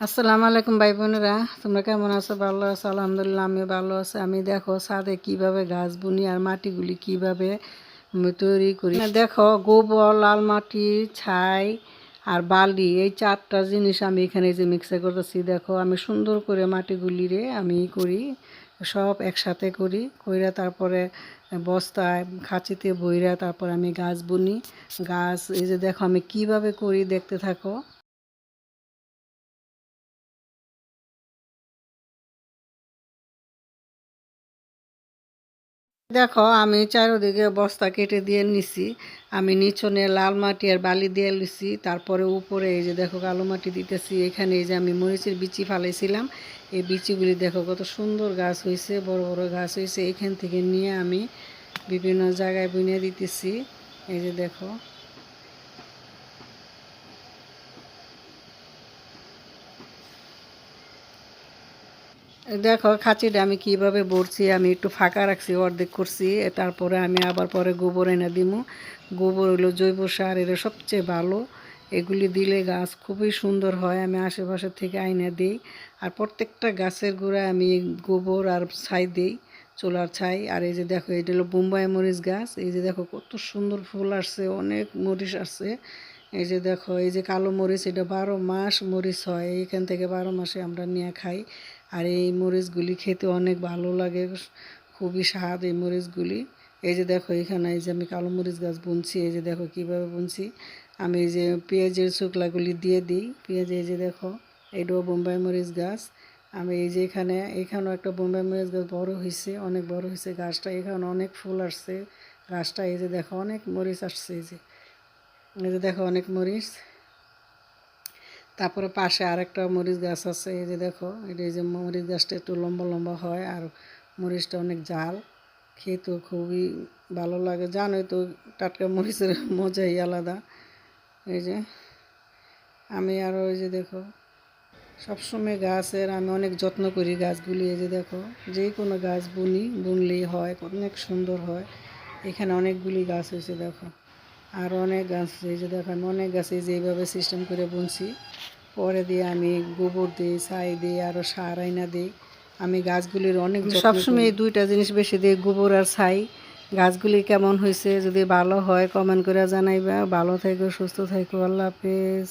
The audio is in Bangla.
আসসালামু আলাইকুম ভাই বোনেরা, তোমরা কেমন আছো? ভালো আছো? আলহামদুলিল্লাহ আমি ভালো আছি। আমি দেখো ছাদে কীভাবে গাছ বুনি আর মাটিগুলি কীভাবে তৈরি করি। দেখো গোবর, লাল মাটি, ছাই আর বালি, এই চারটা জিনিস আমি এখানে যে মিক্সার করতেছি। দেখো আমি সুন্দর করে মাটিগুলি রে আমি করি, সব একসাথে করি, কইরা তারপরে বস্তায়, খাঁচিতে বইরা তারপর আমি গাছ বুনি। গাছ, এই যে দেখো আমি কীভাবে করি দেখতে থাকো। দেখো, আমি চারোদিকে বস্তা কেটে দিয়ে নিছি। আমি নিচনে লাল মাটি আর বালি দিয়ে নিছি তারপরে উপরে এই যে দেখো, কালো মাটি দিতেছি। এখানে এই যে আমি মরিচের বিচি ফালাইছিলাম। এই বিচিগুলি দেখো, কত সুন্দর গাছ হয়েছে বড় বড় গাছ হয়েছে এখান থেকে নিয়ে আমি বিভিন্ন জায়গায় বুনে দিতেছি। এই যে দেখো। দেখো, খাঁচিটা আমি কীভাবে ভরছি, আমি একটু ফাঁকা রাখছি, অর্ধেক করছি তারপরে আমি আবার পরে গোবর এনে দিমু। গোবর হলো জৈব সার, এরা সবচেয়ে ভালো। এগুলি দিলে গাছ খুবই সুন্দর হয়, আমি আশেপাশে থেকে আইনা দিই। আর প্রত্যেকটা গাছের গোড়ায় আমি গোবর আর ছাই দিই, চোলার ছাই। আর এই যে দেখো, এটা হলো বোম্বাই মরিচ গাছ। এই যে দেখো, কত সুন্দর ফুল আসছে, অনেক মরিচ আসছে। এই যে দেখো, এই যে কালো মরিচ, এটা বারো মাস মরিচ হয় এইখান থেকে বারো মাসে আমরা নিয়ে খাই। আর এই মরিচগুলি খেতে অনেক ভালো লাগে, খুবই স্বাদ এই মরিচগুলি। এই যে দেখো এখানে, এই যে আমি কালো মরিচ গাছ বুনছি, এই যে দেখো কীভাবে বুনছি। আমি এই যে পেঁয়াজের শুকলাগুলি দিয়ে দিই, পেঁয়াজ এই যে দেখো, এটাও বোম্বাই মরিচ গাছ। আমি এই যে এখানে, এখানেও একটা বোম্বাই মরিচ গাছ বড় হয়েছে অনেক বড় হয়েছে গাছটা, এখানে অনেক ফুল আসছে। গাছটা এই যে দেখো, অনেক মরিচ আসছে এই যে। এই যে দেখো অনেক মরিচ। তারপরে পাশে আরেকটা মরিচ গাছ আছে, এই যে দেখো, এটা এই যে মরিচ গাছটা একটু লম্বা লম্বা হয় আর মরিচটা অনেক জাল খেতেও খুবই ভালো লাগে। জানোই তো, টাটকা মরিচের মজাই আলাদা। এই যে, আমি আরও এই যে দেখো, সবসময় গাছের আমি অনেক যত্ন করি গাছগুলি, এই যে দেখো, যে কোনো গাছ বুনি, বুনলেই হয়, অনেক সুন্দর হয়। এখানে অনেকগুলি গাছ হয়েছে দেখো, আর অনেক গাছ এই যে দেখো, আমি অনেক গাছে এই যে এইভাবে সিস্টেম করে বুনছি। পরে দিয়ে আমি গোবর দিই ছাই দিই আরও সার আইনা দিই। আমি গাছগুলির অনেক সবসময় এই দুইটা জিনিস বেশি দিই গোবর আর ছাই। গাছগুলি কেমন হয়েছে যদি ভালো হয় কমেন্ট করে জানাইবা। ভালো থাকো সুস্থ থাকো আল্লাহ হাফেজ।